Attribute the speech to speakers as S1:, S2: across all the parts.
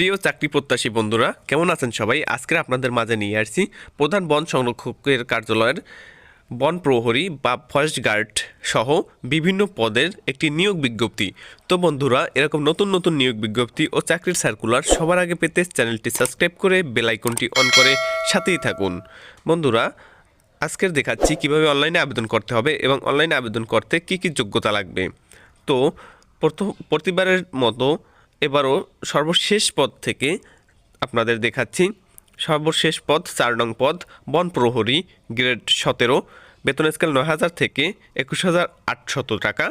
S1: প্রিয় চাকরি প্রত্যাশী বন্ধুরা, কেমন আছেন সবাই? আজকে আপনাদের মাঝে নিয়ে আসছি প্রধান বন সংরক্ষকের কার্যালয়ের বন প্রহরী বা ফরেস্ট গার্ড সহ বিভিন্ন পদের একটি নিয়োগ বিজ্ঞপ্তি। তো বন্ধুরা, এরকম নতুন নতুন নিয়োগ বিজ্ঞপ্তি ও চাকরির সার্কুলার সবার আগে পেতে চ্যানেলটি সাবস্ক্রাইব করে বেল আইকনটি অন করে সাথেই থাকুন। বন্ধুরা, আজকের দেখাচ্ছি কীভাবে অনলাইনে আবেদন করতে হবে এবং অনলাইনে আবেদন করতে কি কি যোগ্যতা লাগবে। তো প্রথম, প্রতিবারের মতো এবারও সর্বশেষ পদ থেকে আপনাদের দেখাচ্ছি। সর্বশেষ পদ চার নং পদ, বন প্রহরী, গ্রেড সতেরো, বেতন স্কেল নয় হাজার থেকে একুশ হাজার আটশত টাকা।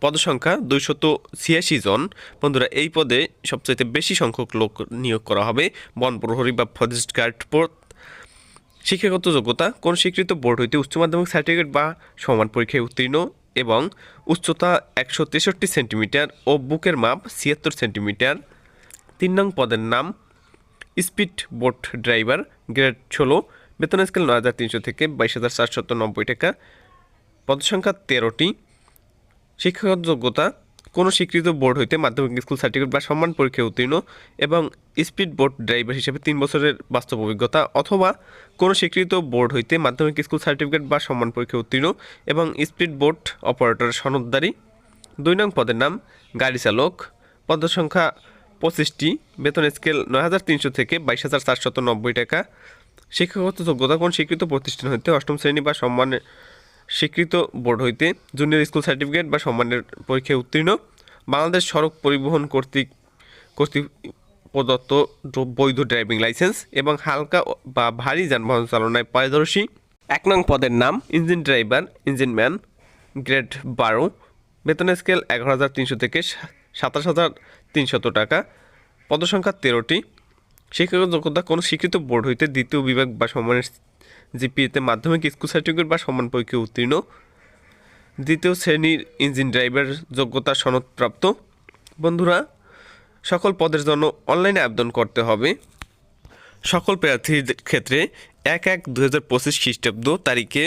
S1: পদসংখ্যা দুইশত ছিয়াশি জন। বন্ধুরা, এই পদে সবচাইতে বেশি সংখ্যক লোক নিয়োগ করা হবে। বন প্রহরী বা ফরেস্ট গার্ড পদ। শিক্ষাগত যোগ্যতা, কোন স্বীকৃত বোর্ড হইতে উচ্চ মাধ্যমিক সার্টিফিকেট বা সমান পরীক্ষায় উত্তীর্ণ। এবং উচ্চতা একশো তেষট্টি সেন্টিমিটার ও বুকের মাপ ছিয়াত্তর সেন্টিমিটার। তিন নং পদের নাম স্পিড বোট ড্রাইভার গ্রেড ষোলো, বেতন স্কেল নয় হাজার তিনশো থেকে বাইশ হাজার চারশত নব্বই টাকা। পদসংখ্যা তেরোটি। শিক্ষাগত যোগ্যতা কোনো স্বীকৃত বোর্ড হইতে মাধ্যমিক স্কুল সার্টিফিকেট বা সম্মান পরীক্ষায় উত্তীর্ণ এবং স্পিড বোর্ড ড্রাইভার হিসেবে তিন বছরের বাস্তব অভিজ্ঞতা অথবা কোনো স্বীকৃত বোর্ড হইতে মাধ্যমিক স্কুল সার্টিফিকেট বা সম্মান পরীক্ষায় উত্তীর্ণ এবং স্পিড বোর্ড অপারেটর সনদদারি দুই নং পদের নাম গাড়ি চালক। পদসংখ্যা পঁচিশটি। বেতন স্কেল নয় হাজার তিনশো থেকে বাইশ হাজার চারশত নব্বই টাকা। শিক্ষাগত যোগ্যতা কোন স্বীকৃত প্রতিষ্ঠান হইতে অষ্টম শ্রেণি বা সম্মানের স্বীকৃত বোর্ড হইতে জুনিয়র স্কুল সার্টিফিকেট বা সম্মানের পরীক্ষায় উত্তীর্ণ। বাংলাদেশ সড়ক পরিবহন কর্তৃক কর্তৃক প্রদত্ত বৈধ ড্রাইভিং লাইসেন্স এবং হালকা বা ভারী যানবাহন চালনায় পারদর্শী। এক নং পদের নাম, engine driver, engine man, grade বারো। বেতন স্কেল এগারো হাজার তিনশো থেকে সাতাশ হাজার তিনশত টাকা। পদসংখ্যা তেরোটি। শিক্ষাগত যোগ্যতা কোনো স্বীকৃত বোর্ড হইতে দ্বিতীয় বিভাগ বা সম্মানের জিপিএতে মাধ্যমিক স্কুল সার্টিফিকেট বা সম্মান পরীক্ষায় উত্তীর্ণ। দ্বিতীয় শ্রেণির ইঞ্জিন ড্রাইভার যোগ্যতা সনদপ্রাপ্ত। বন্ধুরা, সকল পদের জন্য অনলাইনে আবেদন করতে হবে। সকল প্রার্থীর ক্ষেত্রে এক এক দু হাজার পঁচিশ খ্রিস্টাব্দ তারিখে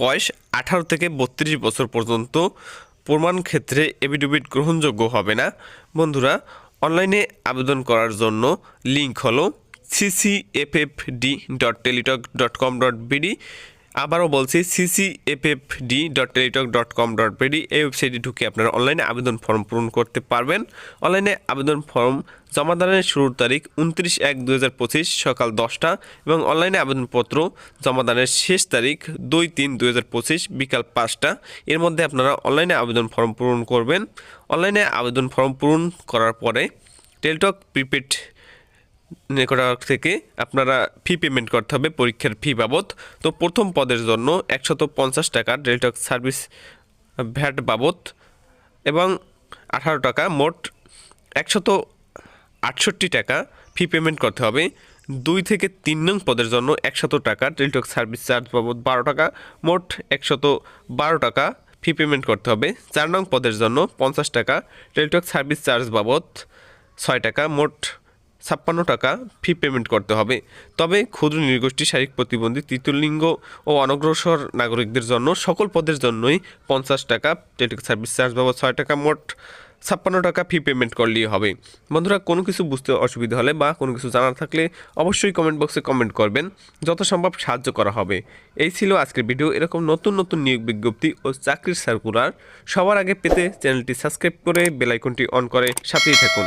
S1: বয়স আঠারো থেকে বত্রিশ বছর পর্যন্ত প্রমাণ ক্ষেত্রে এভিডেভিট গ্রহণযোগ্য হবে না। বন্ধুরা অনলাইনে আবেদন করার জন্য লিঙ্ক হলো CCFFD dot Teletalk dot com dot BD আবারও বলছি CCFFD dot Teletalk dot com dot BD এই ওয়েবসাইটে ঢুকে আপনারা অনলাইনে আবেদন ফর্ম পূরণ করতে পারবেন। অনলাইনে আবেদন ফর্ম জমাদানের শুরুর তারিখ উনত্রিশ এক দু হাজার পঁচিশ সকাল দশটা এবং অনলাইনে আবেদনপত্র জমাদানের শেষ তারিখ দুই তিন দু হাজার পঁচিশ বিকাল পাঁচটা। এর মধ্যে আপনারা অনলাইনে আবেদন ফর্ম পূরণ করবেন। অনলাইনে আবেদন ফর্ম পূরণ করার পরে টেলটক প্রিপেড নেটওয়ার্ক থেকে আপনারা ফি পেমেন্ট করতে হবে পরীক্ষার ফি বাবদ। তো প্রথম পদের জন্য একশত পঞ্চাশ টাকা ডেলটক সার্ভিস ভ্যাট বাবদ এবং আঠারো টাকা মোট একশত আটষট্টি টাকা ফি পেমেন্ট করতে হবে। দুই থেকে তিন নং পদের জন্য একশত টাকা টেলিটক সার্ভিস চার্জ বাবদ বারো টাকা, মোট একশত বারো টাকা ফি পেমেন্ট করতে হবে। চার নং পদের জন্য পঞ্চাশ টাকা টেলিটক সার্ভিস চার্জ বাবদ ছয় টাকা, মোট ছাপ্পান্ন টাকা ফি পেমেন্ট করতে হবে। তবে ক্ষুদ্র নৃগোষ্ঠী, শারীরিক প্রতিবন্ধী তৃতীয় লিঙ্গ ও অনগ্রসর নাগরিকদের জন্য সকল পদের জন্যই পঞ্চাশ টাকা টেলিটক সার্ভিস চার্জ বাবদ ছয় টাকা মোট ছাপ্পান্ন টাকা ফি পেমেন্ট করলেই হবে। বন্ধুরা, কোনো কিছু বুঝতে অসুবিধা হলে বা কোনো কিছু জানার থাকলে অবশ্যই কমেন্ট বক্সে কমেন্ট করবেন। যত সম্ভব সাহায্য করা হবে। এই ছিল আজকের ভিডিও এরকম নতুন নতুন নিয়োগ বিজ্ঞপ্তি ও চাকরির সার্কুলার সবার আগে পেতে চ্যানেলটি সাবস্ক্রাইব করে বেলাইকনটি অন করে সাথেই থাকুন।